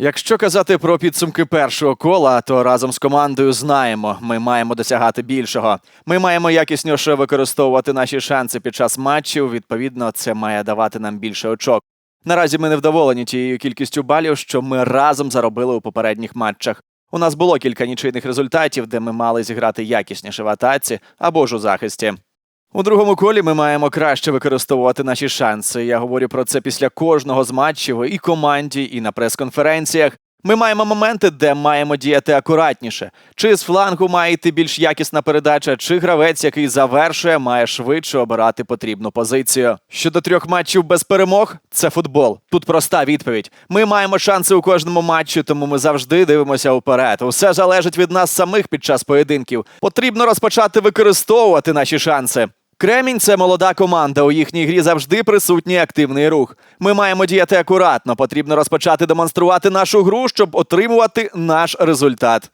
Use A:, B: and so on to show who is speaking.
A: Якщо казати про підсумки першого кола, то разом з командою знаємо, ми маємо досягати більшого. Ми маємо якісніше використовувати наші шанси під час матчів. Відповідно, це має давати нам більше очок. Наразі ми не вдоволені тією кількістю балів, що ми разом заробили у попередніх матчах. У нас було кілька нічийних результатів, де ми мали зіграти якісніше в атаці або ж у захисті. У другому колі ми маємо краще використовувати наші шанси. Я говорю про це після кожного з матчів і команді, і на прес-конференціях. Ми маємо моменти, де маємо діяти акуратніше. Чи з флангу має йти більш якісна передача, чи гравець, який завершує, має швидше обирати потрібну позицію. Щодо трьох матчів без перемог, це футбол. Тут проста відповідь. Ми маємо шанси у кожному матчі, тому ми завжди дивимося вперед. Усе залежить від нас самих під час поєдинків. Потрібно розпочати використовувати наші шанси. Кремінь це молода команда. У їхній грі завжди присутній активний рух. Ми маємо діяти акуратно. Потрібно розпочати демонструвати нашу гру, щоб отримувати наш результат.